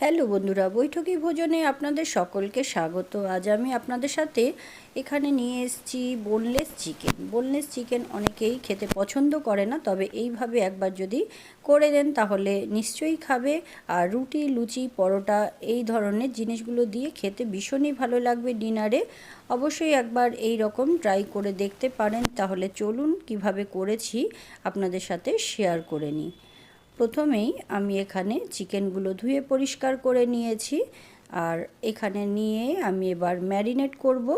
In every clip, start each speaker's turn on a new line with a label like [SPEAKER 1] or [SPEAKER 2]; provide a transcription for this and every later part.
[SPEAKER 1] Hello বন্ধুরা, বৈঠকি ভোজনে আপনাদের সকলকে স্বাগত। আজ আমি আপনাদের সাথে এখানে নিয়ে এসেছি বোনলেস চিকেন বোনলেস চিকেন অনেকেই খেতে পছন্দ করে না, তবে এইভাবে একবার যদি করে দেন তাহলে নিশ্চয়ই খাবে। আর রুটি, লুচি, পরোটা এই ধরনের জিনিসগুলো দিয়ে খেতে ভীষণই ভালো লাগবে ডিনারে। অবশ্যই একবার এই রকম ট্রাই করে দেখতে পারেন। তাহলে চলুন কীভাবে করেছি আপনাদের সাথে শেয়ার করে নিই। প্রথমেই আমি এখানে চিকেনগুলো ধুয়ে পরিষ্কার করে নিয়েছি। আর এখানে নিয়ে আমি এবার ম্যারিনেট করব।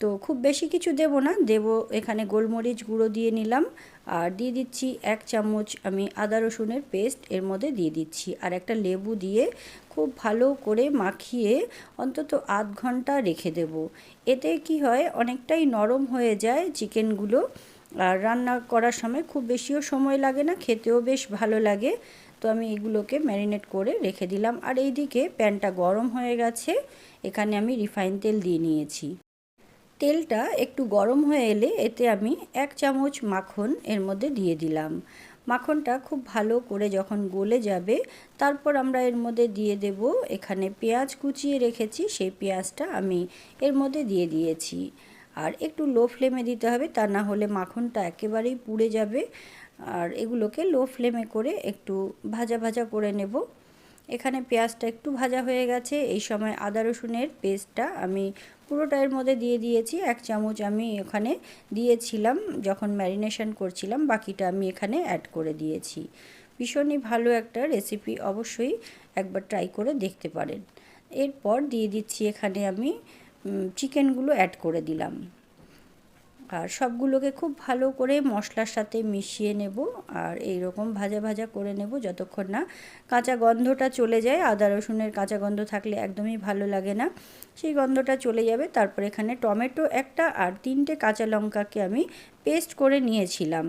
[SPEAKER 1] তো খুব বেশি কিছু দেব না, দেব এখানে গোলমরিচ গুঁড়ো দিয়ে নিলাম। আর দিয়ে দিচ্ছি এক চামচ আমি আদা রসুনের পেস্ট, এর মধ্যে দিয়ে দিচ্ছি। আর একটা লেবু দিয়ে খুব ভালো করে মাখিয়ে অন্তত আধ ঘণ্টা রেখে দেব। এতে কি হয়, অনেকটাই নরম হয়ে যায় চিকেনগুলো। আর রান্না করার সময় খুব বেশিও সময় লাগে না, খেতেও বেশ ভালো লাগে। তো আমি এগুলোকে ম্যারিনেট করে রেখে দিলাম। আর এই দিকে প্যানটা গরম হয়ে গেছে, এখানে আমি রিফাইন তেল দিয়ে নিয়েছি। তেলটা একটু গরম হয়ে এলে এতে আমি এক চামচ মাখন এর মধ্যে দিয়ে দিলাম। মাখনটা খুব ভালো করে যখন গলে যাবে, তারপর আমরা এর মধ্যে দিয়ে দেব, এখানে পেঁয়াজ কুচিয়ে রেখেছি, সেই পেঁয়াজটা আমি এর মধ্যে দিয়ে দিয়েছি। আর একটু লো ফ্লেমে দিতে হবে, তা না হলে মাখনটা একেবারেই পুড়ে যাবে। আর এগুলোকে লো ফ্লেমে করে একটু ভাজা ভাজা করে নেব। এখানে পেঁয়াজটা একটু ভাজা হয়ে গেছে। এই সময় আদা রসুনের পেস্টটা আমি পুরোটা এর মধ্যে দিয়ে দিয়েছি। এক চামচ আমি এখানে দিয়েছিলাম, যখন ম্যারিনেশন করছিলাম, বাকিটা আমি এখানে অ্যাড করে দিয়েছি। ভীষণই ভালো একটা রেসিপি অবশ্যই একবার ট্রাই করে দেখতে পারেন। এরপর দিয়ে দিচ্ছি এখানে আমি চিকেনগুলো অ্যাড করে দিলাম। আর সবগুলোকে খুব ভালো করে মশলার সাথে মিশিয়ে নেব আর এই রকম ভাজা ভাজা করে নেব যতক্ষণ না কাঁচা গন্ধটা চলে যায়। আদা, রসুনের কাঁচা গন্ধ থাকলে একদমই ভালো লাগে না। সেই গন্ধটা চলে যাবে। তারপর এখানে টমেটো একটা আর তিনটে কাঁচা লঙ্কাকে আমি পেস্ট করে নিয়েছিলাম।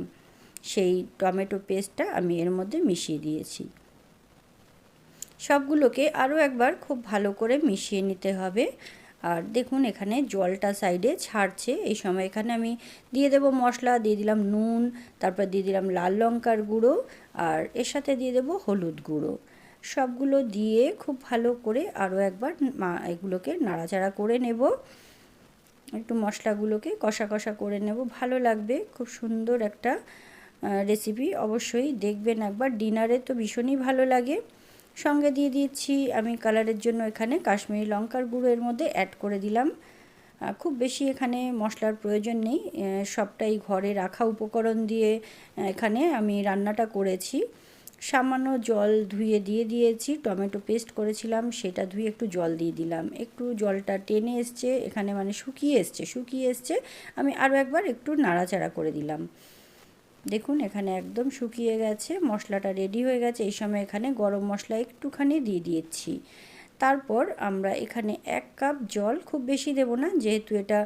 [SPEAKER 1] সেই টমেটো পেস্টটা আমি এর মধ্যে মিশিয়ে দিয়েছি। সবগুলোকে আরও একবার খুব ভালো করে মিশিয়ে নিতে হবে। আর দেখুন এখানে জলটা সাইডে ছাড়ছে। এই সময় এখানে আমি দিয়ে দেব মশলা, দিয়ে দিলাম নুন, তারপর দিয়ে দিলাম লাল লঙ্কার গুঁড়ো, আর এর সাথে দিয়ে দেব হলুদ গুঁড়ো। সবগুলো দিয়ে খুব ভালো করে আরও একবার এগুলোকে নাড়াচাড়া করে নেব। একটু মশলাগুলোকে কষা কষা করে নেব। ভালো লাগবে, খুব সুন্দর একটা রেসিপি অবশ্যই দেখবেন একবার। ডিনারে তো ভীষণই ভালো লাগে। সঙ্গে দিয়ে দিচ্ছি আমি কালারের জন্য এখানে কাশ্মীরি লঙ্কার গুঁড়ো এর মধ্যে অ্যাড করে দিলাম। খুব বেশি এখানে মশলার প্রয়োজন নেই। সবটাই ঘরে রাখা উপকরণ দিয়ে এখানে আমি রান্নাটা করেছি। সামান্য জল ধুয়ে দিয়ে দিয়েছি। টমেটো পেস্ট করেছিলাম, সেটা ধুয়ে একটু জল দিয়ে দিলাম। একটু জলটা টেনে এসছে, এখানে মানে শুকিয়ে এসছে শুকিয়ে এসছে। আমি আরও একবার একটু নাড়াচাড়া করে দিলাম। দেখুন, এখানে একদম শুকিয়ে গেছে, মশলাটা রেডি হয়ে গেছে। এই সময় এখানে গরম মশলা একটুখানি দিয়ে দিয়েছি। তারপর আমরা এখানে এক কাপ জল, খুব বেশি দেব না, যেহেতু এটা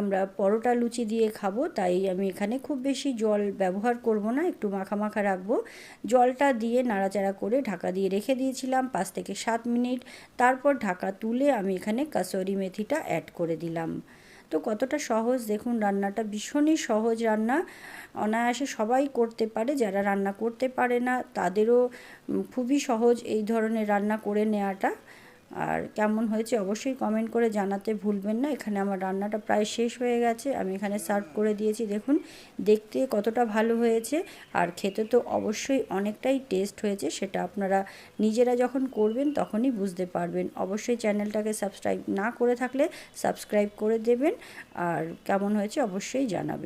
[SPEAKER 1] আমরা পরোটা লুচি দিয়ে খাব, তাই আমি এখানে খুব বেশি জল ব্যবহার করব না, একটু মাখা মাখা রাখব। জলটা দিয়ে নাড়াচাড়া করে ঢাকা দিয়ে রেখে দিয়েছিলাম পাঁচ থেকে সাত মিনিট। তারপর ঢাকা তুলে আমি এখানে কাসরি মেথিটা অ্যাড করে দিলাম। তো কতটা সহজ? দেখুন, রান্নাটা ভীষণই সহজ রান্না। অনায়াসে সবাই করতে পারে, যারা রান্না করতে পারে না, তাদেরও খুবই সহজ এই ধরনের রান্না করে নেওয়াটা। আর কেমন হয়েছে অবশ্যই কমেন্ট করে জানাতে ভুলবেন না। এখানে আমার রান্নাটা প্রায় শেষ হয়ে গেছে। আমি এখানে সার্ভ করে দিয়েছি। দেখুন, দেখতে কতটা ভালো হয়েছে আর খেতে তো অবশ্যই অনেকটাই টেস্ট হয়েছে। সেটা আপনারা নিজেরা যখন করবেন তখনই বুঝতে পারবেন। অবশ্যই চ্যানেলটাকে সাবস্ক্রাইব না করে থাকলে সাবস্ক্রাইব করে দেবেন। আর কেমন হয়েছে অবশ্যই জানাবেন।